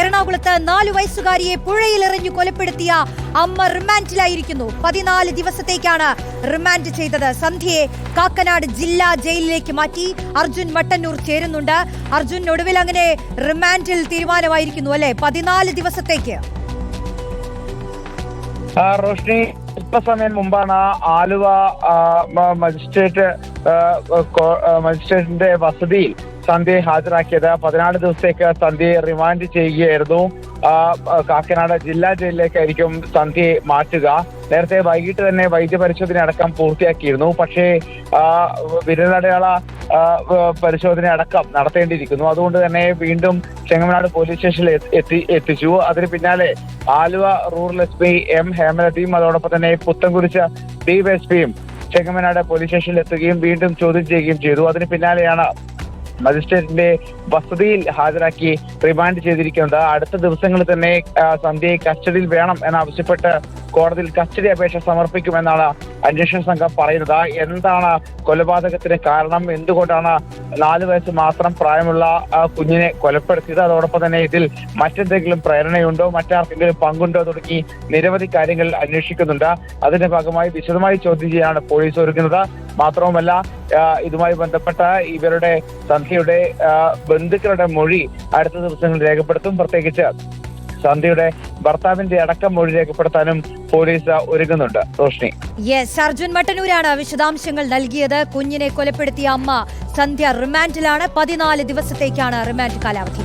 എറണാകുളത്ത് നാലു വയസ്സുകാരിയെ പുഴയിലെറിഞ്ഞു കൊലപ്പെടുത്തിയ അമ്മ റിമാൻഡിലായിരിക്കുന്നു. പതിനാല് ദിവസത്തേക്കാണ് റിമാൻഡ് ചെയ്തത്. സന്ധ്യയെ കാക്കനാട് ജില്ലാ ജയിലിലേക്ക് മാറ്റി അർജുൻ മട്ടന്നൂർ ചേരുന്നുണ്ട്. അർജുൻ ഒടുവിൽ അങ്ങനെ റിമാൻഡിൽ തീരുമാനമായിരിക്കുന്നു അല്ലെ? പതിനാല് ദിവസത്തേക്ക്. റോഷ്നി അല്പസമയം മുമ്പാണ് ആലുവ മജിസ്ട്രേറ്റ് മജിസ്ട്രേറ്റിന്റെ വസതിയിൽ സന്ധ്യയെ ഹാജരാക്കിയത്. പതിനാല് ദിവസത്തേക്ക് സന്ധ്യയെ റിമാൻഡ് ചെയ്യുകയായിരുന്നു. കാക്കനാട് ജില്ലാ ജയിലിലേക്കായിരിക്കും സന്ധ്യയെ മാറ്റുക. നേരത്തെ വൈകിട്ട് തന്നെ വൈദ്യപരിശോധന അടക്കം പൂർത്തിയാക്കിയിരുന്നു. പക്ഷേ വിരലടയാള പരിശോധന അടക്കം നടത്തേണ്ടിയിരിക്കുന്നു. അതുകൊണ്ട് തന്നെ വീണ്ടും ചെങ്ങമനാട് പോലീസ് സ്റ്റേഷനിൽ എത്തി- എത്തി എത്തിച്ചു. അതിന് പിന്നാലെ Aluva rural S P M ഹേമലതയും അതോടൊപ്പം തന്നെ പുത്തൻകുരിശ് പിയും ചെങ്ങമനാട് പോലീസ് സ്റ്റേഷനിൽ എത്തുകയും വീണ്ടും ചോദ്യം ചെയ്യുകയും ചെയ്തു. അതിന് പിന്നാലെയാണ് മജിസ്ട്രേറ്റിന്റെ വസതിയിൽ ഹാജരാക്കി റിമാൻഡ് ചെയ്തിരിക്കുന്നത് അടുത്ത ദിവസങ്ങളിൽ തന്നെ സന്ധ്യയെ കസ്റ്റഡിയിൽ വേണം എന്നാവശ്യപ്പെട്ട് കോടതിയിൽ കസ്റ്റഡി അപേക്ഷ സമർപ്പിക്കുമെന്നാണ് അന്വേഷണ സംഘം പറയുന്നത്. എന്താണ് കൊലപാതകത്തിന് കാരണം? എന്തുകൊണ്ടാണ് നാല് വയസ്സ് മാത്രം പ്രായമുള്ള കുഞ്ഞിനെ കൊലപ്പെടുത്തിയത്? അതോടൊപ്പം തന്നെ ഇതിൽ മറ്റെന്തെങ്കിലും പ്രേരണയുണ്ടോ? മറ്റാർക്കെങ്കിലും പങ്കുണ്ടോ? തുടങ്ങി നിരവധി കാര്യങ്ങൾ അന്വേഷിക്കുന്നുണ്ട്. അതിന്റെ ഭാഗമായി വിശദമായി ചോദ്യം ചെയ്യാനാണ് പോലീസ് ഒരുങ്ങുന്നത് മാത്രവുമല്ല ഇതുമായി ബന്ധപ്പെട്ട ഇവരുടെ സന്ധ്യയുടെ ബന്ധുക്കളുടെ മൊഴി അടുത്ത ദിവസങ്ങളിൽ രേഖപ്പെടുത്തും. പ്രത്യേകിച്ച് സന്ധ്യയുടെ ഭർത്താവിന്റെ അടക്കം മൊഴി രേഖപ്പെടുത്താനും പോലീസ് ഒരുങ്ങുന്നുണ്ട്. റോഷ്നി. യെസ് അർജുൻ മട്ടന്നൂരാണ് വിശദാംശങ്ങൾ നൽകിയത്. കുഞ്ഞിനെ കൊലപ്പെടുത്തിയ അമ്മ സന്ധ്യ റിമാൻഡിലാണ്. പതിനാല് ദിവസത്തേക്കാണ് റിമാൻഡ് കാലാവധി.